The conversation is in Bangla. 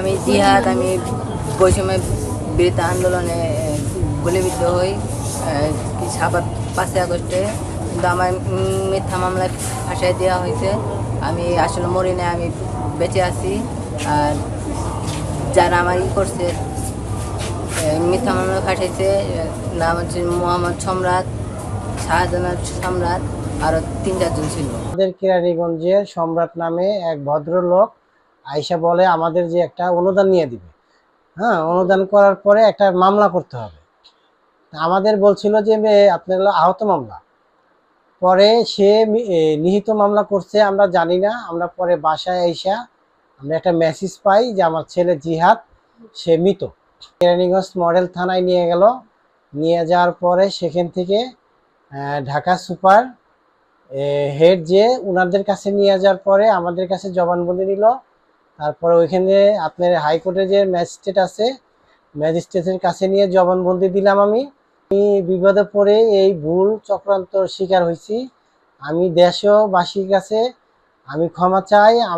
আমি জিহাদ, আমি বৈষম্য বিরুদ্ধে আন্দোলনে গুলিবিদ্ধ হই সাবাত পাঁচই আগস্টে। কিন্তু আমার মিথ্যা মামলায় ফাঁসাই দেওয়া হয়েছে। আমি আসলে মরি না আমি বেঁচে আছি। আর যারা আমার ই করছে মিথ্যা মামলা ফাঁসাইছে নাম হচ্ছে মোহাম্মদ সম্রাট শাহজাহান সম্রাট আরও তিন চারজন ছিল। আমাদের কেরানীগঞ্জের সম্রাট নামে এক ভদ্রলোক আইসা বলে, আমাদের যে একটা অনুদান নিয়ে দিবে। হ্যাঁ অনুদান করার পরে একটা মামলা করতে হবে। আমাদের বলছিল যে আপনার আহত মামলা। পরে সে নিহিত মামলা করছে, আমরা জানি না। আমরা পরে বাসায় আইসা আমরা একটা মেসেজ পাই যে, আমার ছেলে জিহাদ, সে মৃত। কেরানীগঞ্জ মডেল থানায় নিয়ে গেল। নিয়ে যাওয়ার পরে সেখান থেকে ঢাকা সুপার হেড যে, উনাদের কাছে নিয়ে যাওয়ার পরে আমাদের কাছে জবানবন্দি নিল তারপরে ওইখানে আপনার হাইকোর্টে যে ম্যাজিস্ট্রেট আছে ম্যাজিস্ট্রেটের কাছে নিয়ে জবানবন্দি দিলাম আমি। বিপদে পড়ে এই ভুল চক্রান্ত শিকার হয়েছি। আমি দেশবাসীর কাছে আমি ক্ষমা চাই।